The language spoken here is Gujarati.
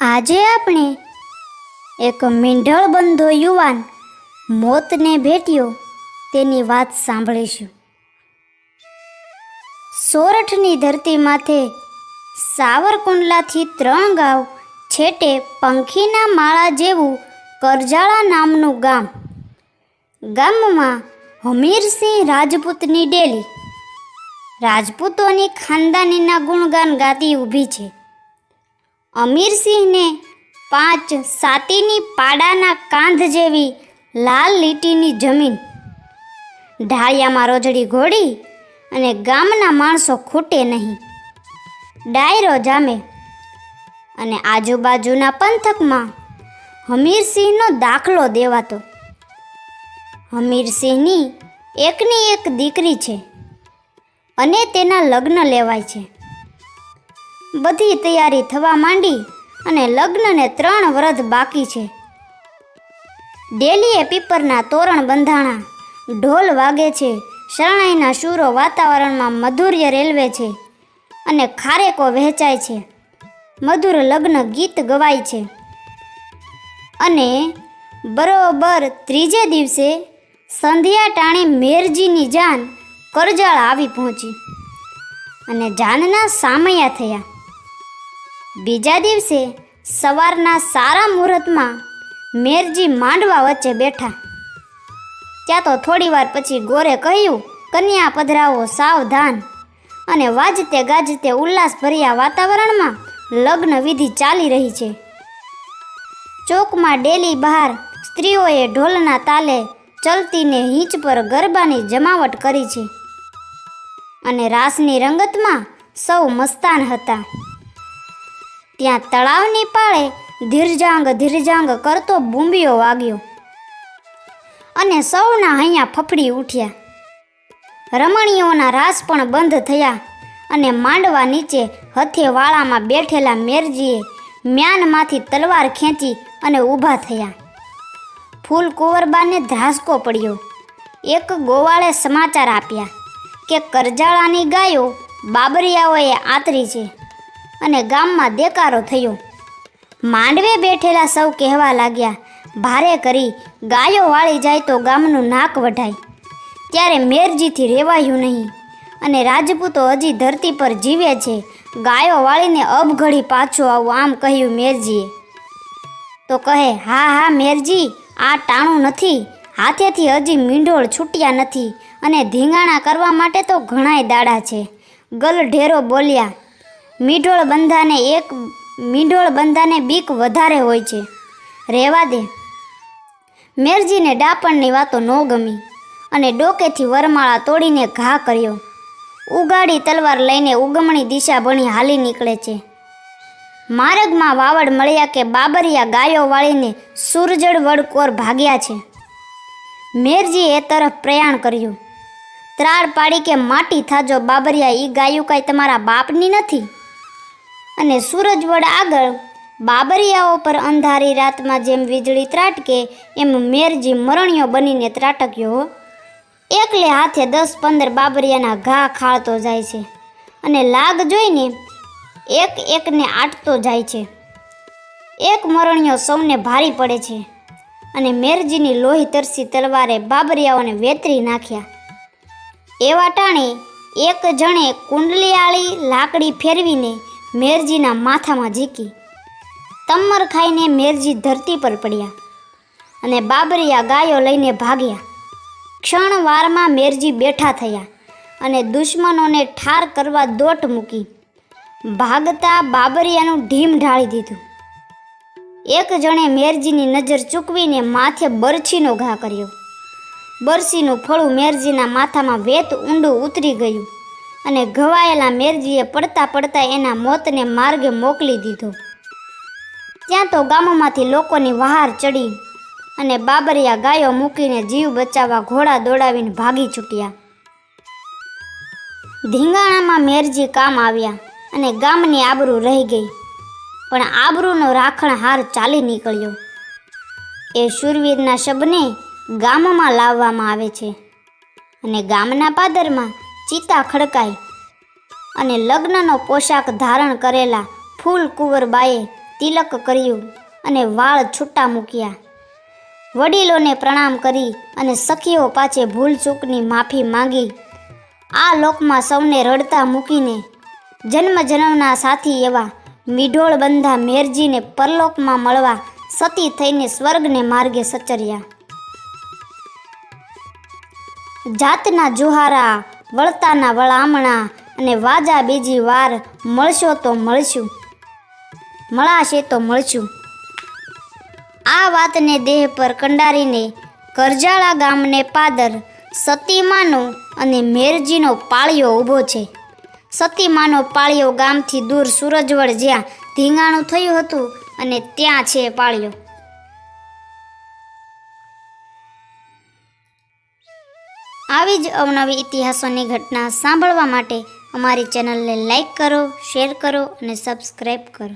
આજે આપણે એક મીંઢળ બંધો યુવાન મોતને ભેટ્યો તેની વાત સાંભળીશું. સોરઠની ધરતી માથે સાવરકુંડલાથી ત્રણ ગાંવ છેટે પંખીના માળા જેવું કરજાળા નામનું ગામ. ગામમાં હમીરસિંહ રાજપૂતની ડેલી. રાજપૂતોની ખાનદાનીના ગુણગાન ગાતી ઊભી છે. અમીરસિંહને પાંચ સાતીની પાડાના કાંધ જેવી લાલ લીટીની જમીન, ઢાળિયામાં રોજડી ઘોડી અને ગામના માણસો ખૂટે નહીં. ડાયરો જામે અને આજુબાજુના પંથકમાં હમીરસિંહનો દાખલો દેવાતો. હમીરસિંહની એકની એક દીકરી છે અને તેના લગ્ન લેવાય છે. બધી તૈયારી થવા માંડી અને લગ્નને ત્રણ વ્રત બાકી છે. ડેલીએ પીપરના તોરણ બંધાણા, ઢોલ વાગે છે, શરણાઈના શૂરો વાતાવરણમાં મધુર્ય રેલવે છે અને ખારેકો વહેંચાય છે. મધુર લગ્ન ગીત ગવાય છે. અને બરોબર ત્રીજે દિવસે સંધ્યા ટાણે મેરજીની જાન કરજાળ આવી પહોંચી. અને જાનના સામૈયા થયા. બીજા દિવસે સવારના સારા મુહૂર્તમાં મેરજી માંડવા વચ્ચે બેઠા. ત્યાં તો થોડીવાર પછી ગોરે કહ્યું, કન્યા પધરાવો સાવધાન. અને વાજતે ગાજતે ઉલ્લાસભર્યા વાતાવરણમાં લગ્ન વિધિ ચાલી રહી છે. ચોકમાં ડેલી બહાર સ્ત્રીઓએ ઢોલના તાલે ચલતીને હીંચ પર ગરબાની જમાવટ કરી છે. અને રાસની રંગતમાં સૌ મસ્તાન હતા. ત્યાં તળાવની પાળે ધીરજાંગ ધીરજાંગ કરતો બૂંબીઓ વાગ્યો. અને સૌના હૈયા ફફડી ઉઠ્યા. રમણીઓના રાસ પણ બંધ થયા અને માંડવા નીચે હથેવાળામાં બેઠેલા મેરજીએ મ્યાનમાંથી તલવાર ખેંચી અને ઊભા થયા. ફૂલ કુંવરબાને ધ્રાસકો પડ્યો. એક ગોવાળે સમાચાર આપ્યા કે કરજાળાની ગાયો બાબરિયાઓએ આતરી છે. અને ગામમાં દેકારો થયો. માંડવે બેઠેલા સૌ કહેવા લાગ્યા, ભારે કરી, ગાયો વાળી જાય તો ગામનું નાક વઢાય. ત્યારે મેરજીથી રેવાયું નહીં. અને રાજપૂતો હજી ધરતી પર જીવે છે. ગાયો વાળીને અબઘડી પાછું આવું આમ કહ્યું મેરજીએ. તો કહે, હા હા, મેરજી, આ ટાણું નથી. હાથેથી હજી મીંઢોળ છૂટ્યા નથી. અને ધીંગાણા કરવા માટે તો ઘણાય દાડા છે. ગલઢેરો બોલ્યા મીંઢોળ બંધાને એક, મીઢોળ બંધાને બીક વધારે હોય છે. રહેવા દે. મેરજીને ડાપણની વાતો ન ગમી અને ડોકેથી વરમાળા તોડીને ઘા કર્યો. ઉગાડી તલવાર લઈને ઉગમણી દિશા ભણી હાલી નીકળે છે. માર્ગમાં વાવડ મળ્યા કે બાબરિયા ગાયો વાળીને સુરજડ વડકોર ભાગ્યા છે. મેરજી એ તરફ પ્રયાણ કર્યું. ત્રાળ પાડી કે માટી થાજો બાબરિયા, ઈ ગાયું કાંઈ તમારા બાપની નથી? અને સૂરજવડ આગળ બાબરિયાઓ પર અંધારી રાતમાં જેમ વીજળી ત્રાટકે, એમ મેરજી મરણિયો બનીને ત્રાટક્યો એકલે હાથે દસ પંદર બાબરિયાના ઘા ખાળતો જાય છે અને લાગ જોઈને એક એકને આટતો જાય છે. એક મરણિયો સૌને ભારી પડે છે અને મેરજીની લોહી તરસી તલવારે બાબરિયાઓને વેતરી નાખ્યા. એવા ટાણે એક જણે કુંડલીયાળી લાકડી ફેરવીને મેરજીના માથામાં ઝીકી. તમ્મર ખાઈને મેરજી ધરતી પર પડ્યા અને બાબરિયા ગાયો લઈને ભાગ્યા. ક્ષણવારમાં મેરજી બેઠા થયા અને દુશ્મનોને ઠાર કરવા દોટ મૂકી. ભાગતા બાબરિયાનું ઢીમ ઢાળી દીધું. એક જણે મેરજીની નજર ચૂકવીને માથે બરછીનો ઘા કર્યો. બરસીનું ફળું મેરજીના માથામાં વેત ઊંડું ઉતરી ગયું. અને ઘવાયેલા મેરજીએ પડતા પડતા એના મોતને માર્ગે મોકલી દીધો. ત્યાં તો ગામોમાંથી લોકોની વહાર ચડી અને બાબરિયા ગાયો મૂકીને જીવ બચાવવા ઘોડા દોડાવીને ભાગી છૂટ્યા. ધીંગાણામાં મેરજી કામ આવ્યા અને ગામની આબરૂ રહી ગઈ, પણ આબરૂનો રાખણ હાર ચાલી નીકળ્યો. એ શૂરવીરના શબને ગામમાં લાવવામાં આવે છે અને ગામના પાદરમાં ચિતા ખડકાઈ અને લગ્નનો પોશાક ધારણ કરેલા ફૂલ કુંવરબાએ તિલક કર્યું અને વાળ છૂટા મૂક્યા. વડીલોને પ્રણામ કરી અને સખીઓ પાછે ભૂલ ચૂકની માફી માંગી. આ લોકમાં સૌને રડતા મૂકીને જન્મ જન્મના સાથી એવા મીઢોળ બંધા મેરજીને પરલોકમાં મળવા સતી થઈને સ્વર્ગને માર્ગે સચર્યા. જાતના જુહારા વળતાના વળામણા અને વાજા બીજી વાર મળશો તો મળશું. મળાશે તો મળશું. આ વાતને દેહ પર કંડારીને કરજાળા ગામને પાદર સતીમાનો અને મેરજીનો પાળિયો ઊભો છે. સતીમાનો પાળિયો ગામથી દૂર સૂરજવડ જ્યાં ધીંગાણું થયું હતું અને ત્યાં છે પાળિયો. આવી જ અવનવી ઇતિહાસોની ઘટના સાંભળવા માટે અમારી ચેનલને લાઈક કરો, શેર કરો અને સબસ્ક્રાઈબ કરો.